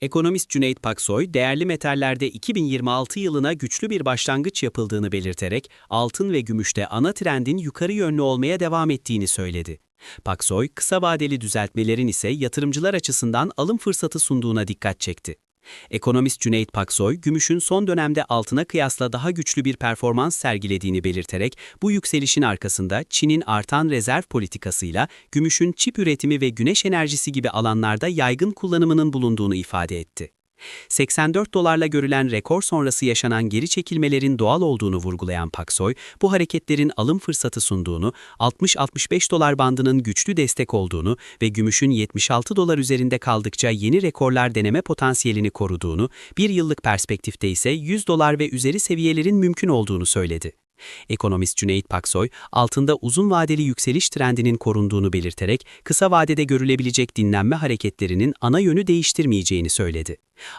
Ekonomist Cüneyt Paksoy, değerli metallerde 2026 yılına güçlü bir başlangıç yapıldığını belirterek, altın ve gümüşte ana trendin yukarı yönlü olmaya devam ettiğini söyledi. Paksoy, kısa vadeli düzeltmelerin ise yatırımcılar açısından alım fırsatı sunduğuna dikkat çekti. Ekonomist Cüneyt Paksoy, gümüşün son dönemde altına kıyasla daha güçlü bir performans sergilediğini belirterek, bu yükselişin arkasında Çin'in artan rezerv politikasıyla gümüşün çip üretimi ve güneş enerjisi gibi alanlarda yaygın kullanımının bulunduğunu ifade etti. 84 dolarla görülen rekor sonrası yaşanan geri çekilmelerin doğal olduğunu vurgulayan Paksoy, bu hareketlerin alım fırsatı sunduğunu, 60-65 dolar bandının güçlü destek olduğunu ve gümüşün 76 dolar üzerinde kaldıkça yeni rekorlar deneme potansiyelini koruduğunu, bir yıllık perspektifte ise 100 dolar ve üzeri seviyelerin mümkün olduğunu söyledi. Ekonomist Cüneyt Paksoy, altında uzun vadeli yükseliş trendinin korunduğunu belirterek, kısa vadede görülebilecek dinlenme hareketlerinin ana yönü değiştirmeyeceğini söyledi.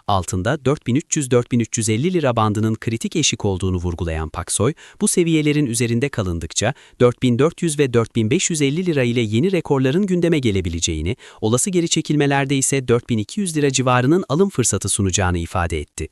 Altında 4300-4350 lira bandının kritik eşik olduğunu vurgulayan Paksoy, bu seviyelerin üzerinde kalındıkça 4400 ve 4550 lira ile yeni rekorların gündeme gelebileceğini, olası geri çekilmelerde ise 4200 lira civarının alım fırsatı sunacağını ifade etti.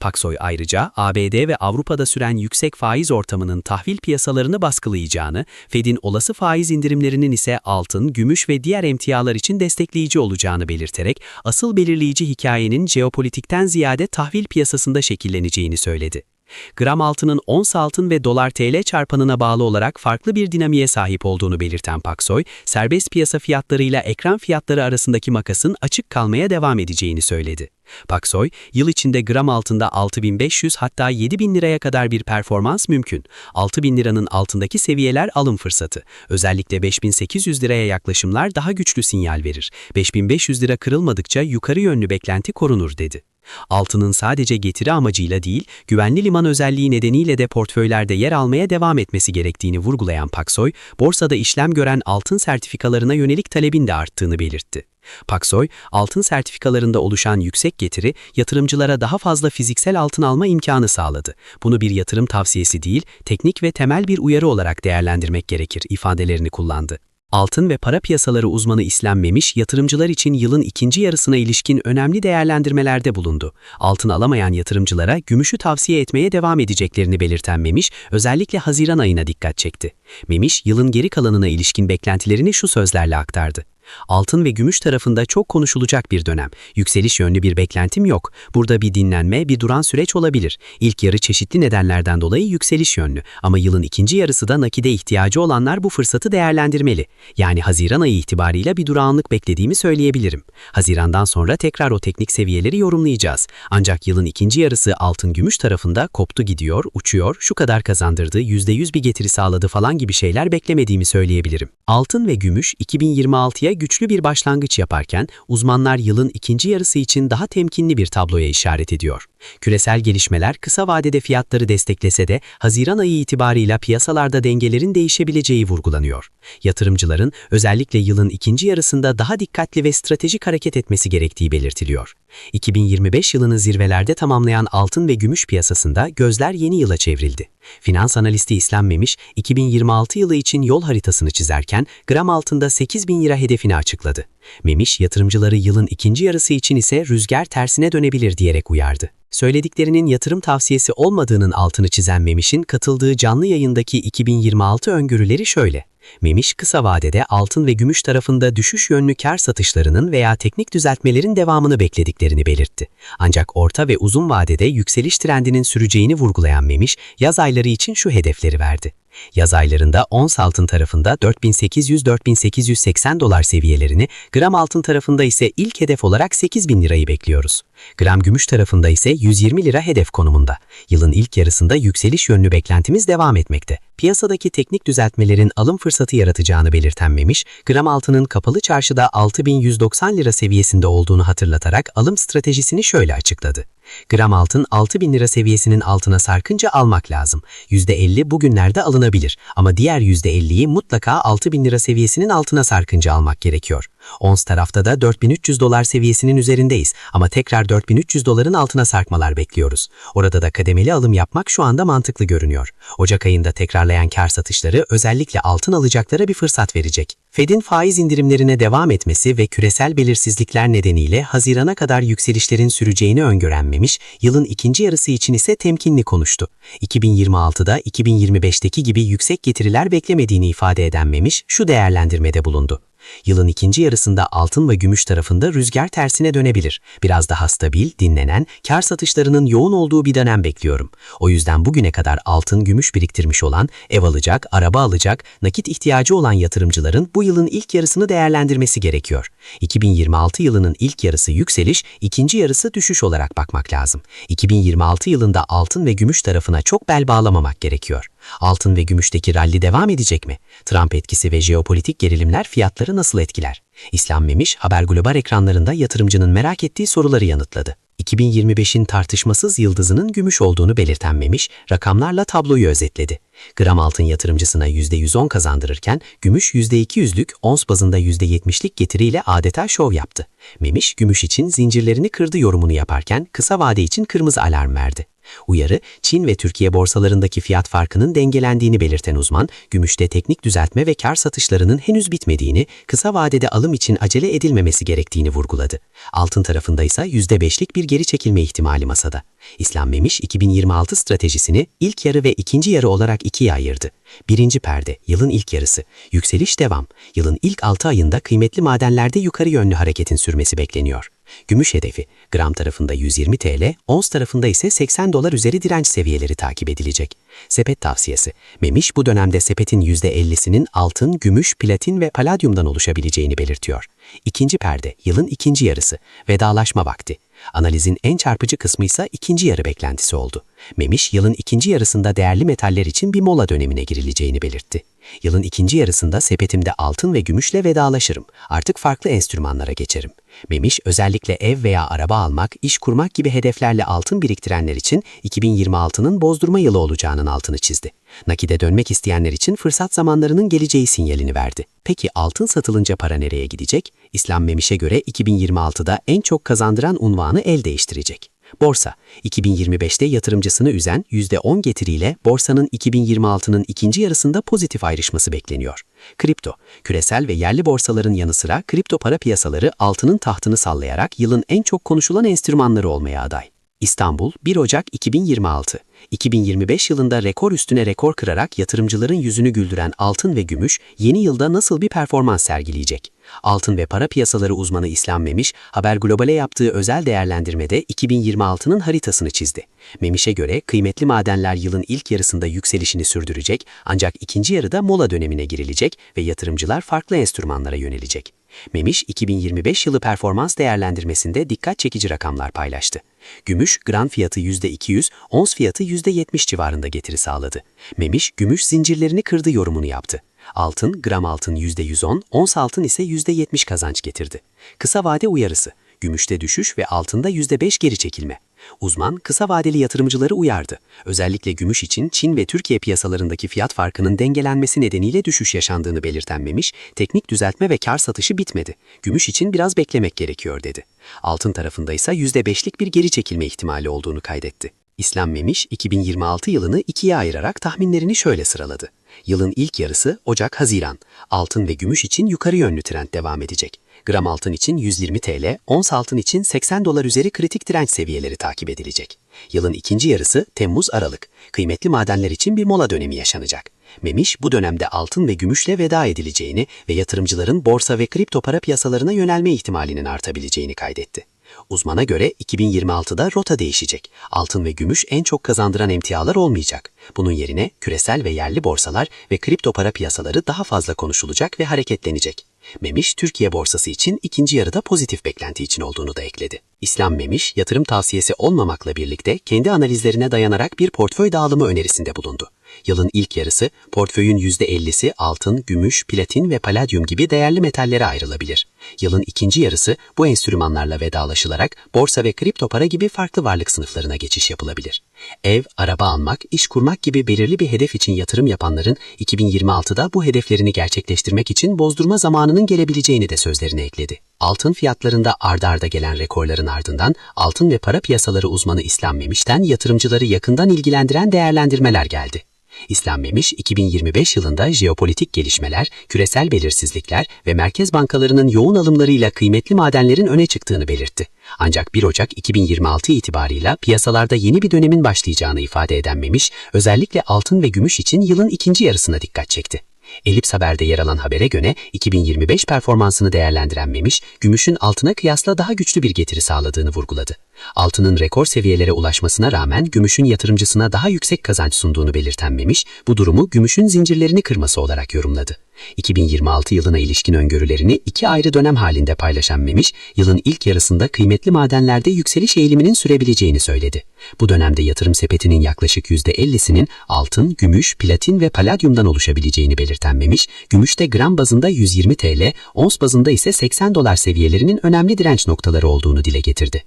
Paksoy ayrıca ABD ve Avrupa'da süren yüksek faiz ortamının tahvil piyasalarını baskılayacağını, Fed'in olası faiz indirimlerinin ise altın, gümüş ve diğer emtialar için destekleyici olacağını belirterek, asıl belirleyici hikayenin jeopolitikten ziyade tahvil piyasasında şekilleneceğini söyledi. Gram altının ons altın ve dolar TL çarpanına bağlı olarak farklı bir dinamiğe sahip olduğunu belirten Paksoy, serbest piyasa fiyatlarıyla ekran fiyatları arasındaki makasın açık kalmaya devam edeceğini söyledi. Paksoy, yıl içinde gram altında 6500 hatta 7000 liraya kadar bir performans mümkün. 6000 liranın altındaki seviyeler alım fırsatı. Özellikle 5800 liraya yaklaşımlar daha güçlü sinyal verir. 5500 lira kırılmadıkça yukarı yönlü beklenti korunur dedi. Altının sadece getiri amacıyla değil, güvenli liman özelliği nedeniyle de portföylerde yer almaya devam etmesi gerektiğini vurgulayan Paksoy, borsada işlem gören altın sertifikalarına yönelik talebin de arttığını belirtti. Paksoy, altın sertifikalarında oluşan yüksek getiri, yatırımcılara daha fazla fiziksel altın alma imkanı sağladı. Bunu bir yatırım tavsiyesi değil, teknik ve temel bir uyarı olarak değerlendirmek gerekir ifadelerini kullandı. Altın ve para piyasaları uzmanı İslam Memiş, yatırımcılar için yılın ikinci yarısına ilişkin önemli değerlendirmelerde bulundu. Altın alamayan yatırımcılara gümüşü tavsiye etmeye devam edeceklerini belirten Memiş, özellikle Haziran ayına dikkat çekti. Memiş, yılın geri kalanına ilişkin beklentilerini şu sözlerle aktardı. Altın ve gümüş tarafında çok konuşulacak bir dönem. Yükseliş yönlü bir beklentim yok. Burada bir dinlenme, bir duran süreç olabilir. İlk yarı çeşitli nedenlerden dolayı yükseliş yönlü. Ama yılın ikinci yarısı da nakide ihtiyacı olanlar bu fırsatı değerlendirmeli. Yani Haziran ayı itibarıyla bir durağanlık beklediğimi söyleyebilirim. Hazirandan sonra tekrar o teknik seviyeleri yorumlayacağız. Ancak yılın ikinci yarısı altın gümüş tarafında koptu gidiyor, uçuyor, şu kadar kazandırdı, %100 bir getiri sağladı falan gibi şeyler beklemediğimi söyleyebilirim. Altın ve gümüş 2026'ya güçlü bir başlangıç yaparken uzmanlar yılın ikinci yarısı için daha temkinli bir tabloya işaret ediyor. Küresel gelişmeler kısa vadede fiyatları desteklese de Haziran ayı itibarıyla piyasalarda dengelerin değişebileceği vurgulanıyor. Yatırımcıların özellikle yılın ikinci yarısında daha dikkatli ve stratejik hareket etmesi gerektiği belirtiliyor. 2025 yılını zirvelerde tamamlayan altın ve gümüş piyasasında gözler yeni yıla çevrildi. Finans analisti İslam Memiş, 2026 yılı için yol haritasını çizerken gram altında 8 bin lira hedefini açıkladı. Memiş, yatırımcıları yılın ikinci yarısı için ise rüzgar tersine dönebilir diyerek uyardı. Söylediklerinin yatırım tavsiyesi olmadığının altını çizen Memiş'in katıldığı canlı yayındaki 2026 öngörüleri şöyle. Memiş kısa vadede altın ve gümüş tarafında düşüş yönlü kar satışlarının veya teknik düzeltmelerin devamını beklediklerini belirtti. Ancak orta ve uzun vadede yükseliş trendinin süreceğini vurgulayan Memiş, yaz ayları için şu hedefleri verdi. Yaz aylarında ons altın tarafında 4800-4880 dolar seviyelerini, gram altın tarafında ise ilk hedef olarak 8000 lirayı bekliyoruz. Gram gümüş tarafında ise 120 lira hedef konumunda. Yılın ilk yarısında yükseliş yönlü beklentimiz devam etmekte. Piyasadaki teknik düzeltmelerin alım fırsatı yaratacağını belirten Memiş, gram altının kapalı çarşıda 6190 lira seviyesinde olduğunu hatırlatarak alım stratejisini şöyle açıkladı. Gram altın 6000 lira seviyesinin altına sarkınca almak lazım. %50 bugünlerde alınabilir ama diğer %50'yi mutlaka 6000 lira seviyesinin altına sarkınca almak gerekiyor. Ons tarafta da 4300 dolar seviyesinin üzerindeyiz ama tekrar 4300 doların altına sarkmalar bekliyoruz. Orada da kademeli alım yapmak şu anda mantıklı görünüyor. Ocak ayında tekrarlayan kar satışları özellikle altın alacaklara bir fırsat verecek. Fed'in faiz indirimlerine devam etmesi ve küresel belirsizlikler nedeniyle Haziran'a kadar yükselişlerin süreceğini öngörenmemiş, yılın ikinci yarısı için ise temkinli konuştu. 2026'da 2025'teki gibi yüksek getiriler beklemediğini ifade edenmemiş şu değerlendirmede bulundu. Yılın ikinci yarısında altın ve gümüş tarafında rüzgar tersine dönebilir. Biraz daha stabil, dinlenen, kar satışlarının yoğun olduğu bir dönem bekliyorum. O yüzden bugüne kadar altın gümüş biriktirmiş olan, ev alacak, araba alacak, nakit ihtiyacı olan yatırımcıların bu yılın ilk yarısını değerlendirmesi gerekiyor. 2026 yılının ilk yarısı yükseliş, ikinci yarısı düşüş olarak bakmak lazım. 2026 yılında altın ve gümüş tarafına çok bel bağlamamak gerekiyor. Altın ve gümüşteki ralli devam edecek mi? Trump etkisi ve jeopolitik gerilimler fiyatları nasıl etkiler? İslam Memiş, Haber Global ekranlarında yatırımcının merak ettiği soruları yanıtladı. 2025'in tartışmasız yıldızının gümüş olduğunu belirten Memiş, rakamlarla tabloyu özetledi. Gram altın yatırımcısına %110 kazandırırken, gümüş %200'lük, ons bazında %70'lik getiriyle adeta şov yaptı. Memiş, gümüş için zincirlerini kırdı yorumunu yaparken kısa vade için kırmızı alarm verdi. Uyarı, Çin ve Türkiye borsalarındaki fiyat farkının dengelendiğini belirten uzman, gümüşte teknik düzeltme ve kar satışlarının henüz bitmediğini, kısa vadede alım için acele edilmemesi gerektiğini vurguladı. Altın tarafında ise %5'lik bir geri çekilme ihtimali masada. İslam Memiş 2026 stratejisini ilk yarı ve ikinci yarı olarak ikiye ayırdı. Birinci perde, yılın ilk yarısı. Yükseliş devam. Yılın ilk 6 ayında kıymetli madenlerde yukarı yönlü hareketin sürmesi bekleniyor. Gümüş hedefi, gram tarafında 120 TL, ons tarafında ise 80 dolar üzeri direnç seviyeleri takip edilecek. Sepet tavsiyesi, Memiş bu dönemde sepetin %50'sinin altın, gümüş, platin ve paladyumdan oluşabileceğini belirtiyor. İkinci perde, yılın ikinci yarısı, vedalaşma vakti. Analizin en çarpıcı kısmı ise ikinci yarı beklentisi oldu. Memiş, yılın ikinci yarısında değerli metaller için bir mola dönemine girileceğini belirtti. Yılın ikinci yarısında sepetimde altın ve gümüşle vedalaşırım. Artık farklı enstrümanlara geçerim. Memiş, özellikle ev veya araba almak, iş kurmak gibi hedeflerle altın biriktirenler için 2026'nın bozdurma yılı olacağının altını çizdi. Nakide dönmek isteyenler için fırsat zamanlarının geleceği sinyalini verdi. Peki altın satılınca para nereye gidecek? İslam Memiş'e göre 2026'da en çok kazandıran unvanı el değiştirecek. Borsa, 2025'te yatırımcısını üzen %10 getiriyle borsanın 2026'nın ikinci yarısında pozitif ayrışması bekleniyor. Kripto, küresel ve yerli borsaların yanı sıra kripto para piyasaları altının tahtını sallayarak yılın en çok konuşulan enstrümanları olmaya aday. İstanbul, 1 Ocak 2026 2025 yılında rekor üstüne rekor kırarak yatırımcıların yüzünü güldüren altın ve gümüş yeni yılda nasıl bir performans sergileyecek? Altın ve para piyasaları uzmanı İslam Memiş, Haber Global'e yaptığı özel değerlendirmede 2026'nın haritasını çizdi. Memiş'e göre kıymetli madenler yılın ilk yarısında yükselişini sürdürecek ancak ikinci yarıda mola dönemine girilecek ve yatırımcılar farklı enstrümanlara yönelecek. Memiş, 2025 yılı performans değerlendirmesinde dikkat çekici rakamlar paylaştı. Gümüş, gram fiyatı %200, ons fiyatı %70 civarında getiri sağladı. Memiş, gümüş zincirlerini kırdı yorumunu yaptı. Altın, gram altın %110, ons altın ise %70 kazanç getirdi. Kısa vade uyarısı, gümüşte düşüş ve altında %5 geri çekilme. Uzman kısa vadeli yatırımcıları uyardı. Özellikle gümüş için Çin ve Türkiye piyasalarındaki fiyat farkının dengelenmesi nedeniyle düşüş yaşandığını belirtenmemiş, teknik düzeltme ve kar satışı bitmedi. Gümüş için biraz beklemek gerekiyor dedi. Altın tarafında ise %5'lik bir geri çekilme ihtimali olduğunu kaydetti. İslam Memiş 2026 yılını ikiye ayırarak tahminlerini şöyle sıraladı. Yılın ilk yarısı Ocak-Haziran. Altın ve gümüş için yukarı yönlü trend devam edecek. Gram altın için 120 TL, ons altın için 80 dolar üzeri kritik direnç seviyeleri takip edilecek. Yılın ikinci yarısı Temmuz-Aralık. Kıymetli madenler için bir mola dönemi yaşanacak. Memiş bu dönemde altın ve gümüşle veda edileceğini ve yatırımcıların borsa ve kripto para piyasalarına yönelme ihtimalinin artabileceğini kaydetti. Uzmana göre 2026'da rota değişecek. Altın ve gümüş en çok kazandıran emtialar olmayacak. Bunun yerine küresel ve yerli borsalar ve kripto para piyasaları daha fazla konuşulacak ve hareketlenecek. Memiş, Türkiye borsası için ikinci yarıda pozitif beklenti için olduğunu da ekledi. İslam Memiş, yatırım tavsiyesi olmamakla birlikte kendi analizlerine dayanarak bir portföy dağılımı önerisinde bulundu. Yılın ilk yarısı portföyün %50'si altın, gümüş, platin ve paladyum gibi değerli metallere ayrılabilir. Yılın ikinci yarısı bu enstrümanlarla vedalaşılarak borsa ve kripto para gibi farklı varlık sınıflarına geçiş yapılabilir. Ev, araba almak, iş kurmak gibi belirli bir hedef için yatırım yapanların 2026'da bu hedeflerini gerçekleştirmek için bozdurma zamanının gelebileceğini de sözlerine ekledi. Altın fiyatlarında ardarda arda gelen rekorların ardından altın ve para piyasaları uzmanı İslam Memiş'ten yatırımcıları yakından ilgilendiren değerlendirmeler geldi. İslam Memiş, 2025 yılında jeopolitik gelişmeler, küresel belirsizlikler ve merkez bankalarının yoğun alımlarıyla kıymetli madenlerin öne çıktığını belirtti. Ancak 1 Ocak 2026 itibarıyla piyasalarda yeni bir dönemin başlayacağını ifade eden Memiş, özellikle altın ve gümüş için yılın ikinci yarısına dikkat çekti. Elips Haber'de yer alan habere göre 2025 performansını değerlendiren Memiş, gümüşün altına kıyasla daha güçlü bir getiri sağladığını vurguladı. Altının rekor seviyelere ulaşmasına rağmen gümüşün yatırımcısına daha yüksek kazanç sunduğunu belirten Memiş, bu durumu gümüşün zincirlerini kırması olarak yorumladı. 2026 yılına ilişkin öngörülerini iki ayrı dönem halinde paylaşan Memiş, yılın ilk yarısında kıymetli madenlerde yükseliş eğiliminin sürebileceğini söyledi. Bu dönemde yatırım sepetinin yaklaşık %50'sinin altın, gümüş, platin ve paladyumdan oluşabileceğini belirten Memiş, gümüşte gram bazında 120 TL, ons bazında ise 80 dolar seviyelerinin önemli direnç noktaları olduğunu dile getirdi.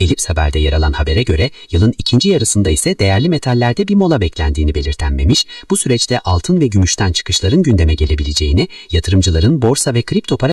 Elips Haber'de yer alan habere göre yılın ikinci yarısında ise değerli metallerde bir mola beklendiğini belirten Memiş, bu süreçte altın ve gümüşten çıkışların gündeme gelebileceğini, yatırımcıların borsa ve kripto para